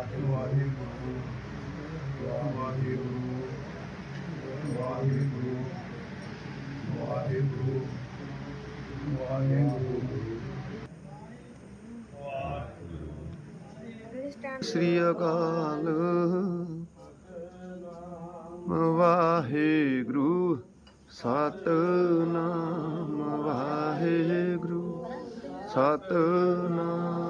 ਵਾਹਿਗੁਰੂ। ਵਾਹਿਗੁਰੂ ਵਾਹਿਗੁਰੂ ਵਾਹਿਗੁਰੂ ਵਾਹਿਗੁਰੂ ਸ੍ਰੀ ਅਕਾਲ। ਵਾਹਿਗੁਰੂ। ਸਤਨਾਮ ਵਾਹਿਗੁਰੂ। ਸਤਨਾਮ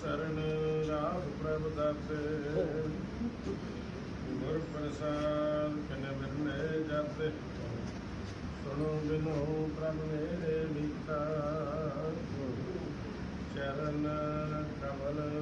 ਸ਼ਰਨ ਸਰਣ ਪ੍ਰਭ ਦਾਤੇ। ਗੁਰ ਪ੍ਰਸਾਦ ਕਨ ਬਿਰਨੇ ਜਾਤੇ। ਸੁਣੋ ਬਿਨੋ ਪ੍ਰਭ ਮੇਰੇ ਮੀਤਾ। ਚਰਨ ਕਮਲ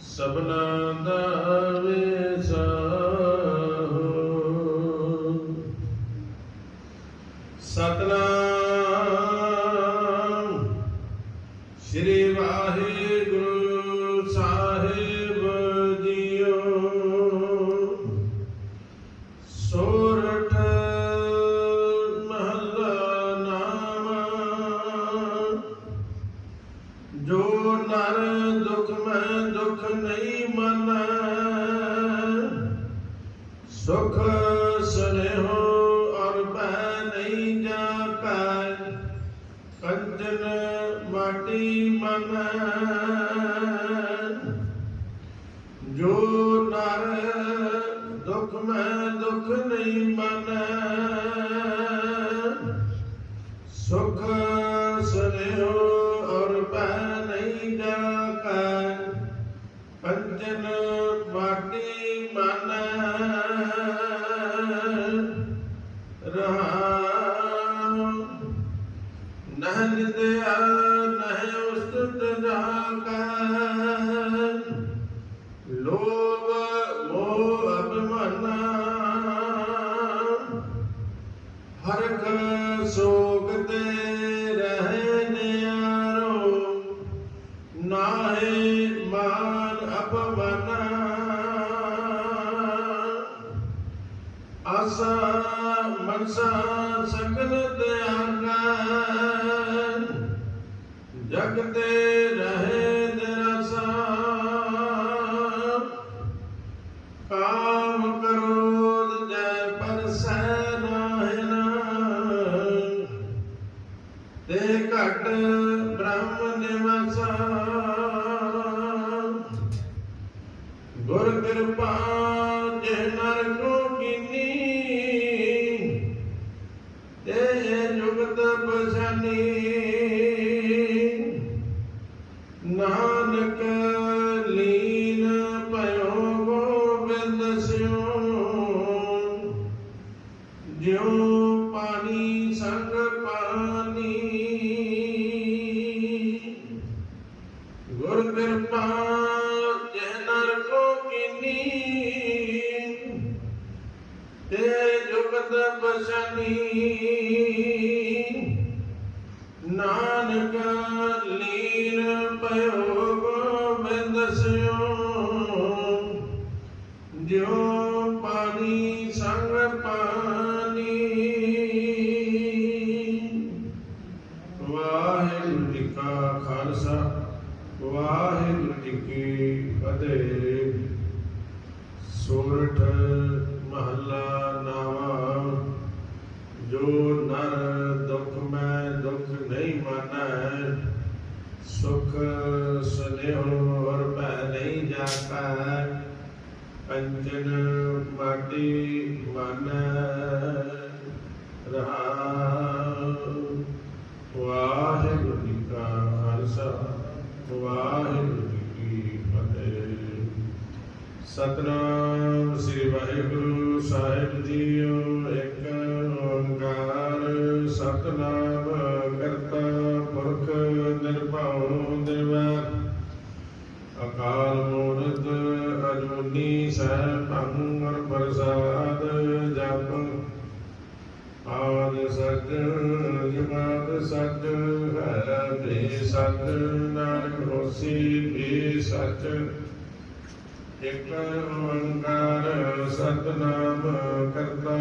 ਸਭਨਾ ਸੁਖ ਸਨੇਹੋ ਔਰ ਬੈ ਨਹੀਂ ਜਾਪੈ ਕੰਚਨ ਮਾਟੀ ਮਨੈ। ਜੋ ਨਰ ਦੁਖ ਮੈਂ ਦੁਖ ਨਹੀਂ ਮਨੈ। ਸੁਖ ਸਨੇਹੋ ਔਰ ਪੈ ਨਹੀਂ ਜਾਕੈ ਪੰਜਨ ਮਾਟੀ ਸੋਗ ਤੇ ਰਹੇ ਨਿਆਰੋ ਨਾਹੀ ਮਾਨ ਅਪਵਨਾ। ਆਸਾ ਮਨਸਾ ਸਕਲ ਤਿਆਗਨ ਜਗ ਤੇ ਰਹੇ ਨਿਰਸਾ ਕਾਮ ਕਰੋਧ ਜੈ ਪਰਸੈ ਜਿਉ ਪਾਣੀ ਸੰਗ ਪਾਣੀ। ਗੁਰ ਕਿਰਪਾ ਜੇ ਨਰ ਕੋ ਕੀਨੀ। ਤੇ ਜੁਗਤ ਬਸਨੀ ਨਾਨਕ ਲੀਨ ਭਇਓ ਗੋਬਿੰਦ ਸਿਉ ਜਿਉ ਨਰ ਦੁਖ ਮੈਂ ਦੁਖ ਨਹੀਂ ਮਾਨੈ, ਸੁਖ ਸੁਨੇਹੁ ਔਰ ਭੈ ਨਹੀਂ ਜਾਪੈ, ਪੰਜਨ ਮਾਟੀ ਮਨ ਰਹਾ ਵਾਹਿਗੁਰੂ ਜੀ ਕਾ ਖਾਲਸਾ, ਵਾਹਿਗੁਰੂ ਜੀ ਕੀ ਫਤਿਹ। ਸਤਨਾਮ ਸਤਨਾਮ ਕਰਤਾ ਪੁਰਖ ਨਿਰਭਉ ਨਿਰਵੈਰ ਅਕਾਲ ਮੂਰਤ ਅਜੂਨੀ ਸੈਭੰ ਅਰ ਪ੍ਰਸਾਦ ਜਪ। ਆਦ ਸਚ, ਜੁਗਾਦ ਸਚ, ਹੈ ਵੀ ਸਚ, ਨਾਨਕ ਹੋਸੀ ਵੀ ਸਚ। ਇਕ ਓੰਕਾਰ ਸਤਨਾਮ ਕਰਤਾ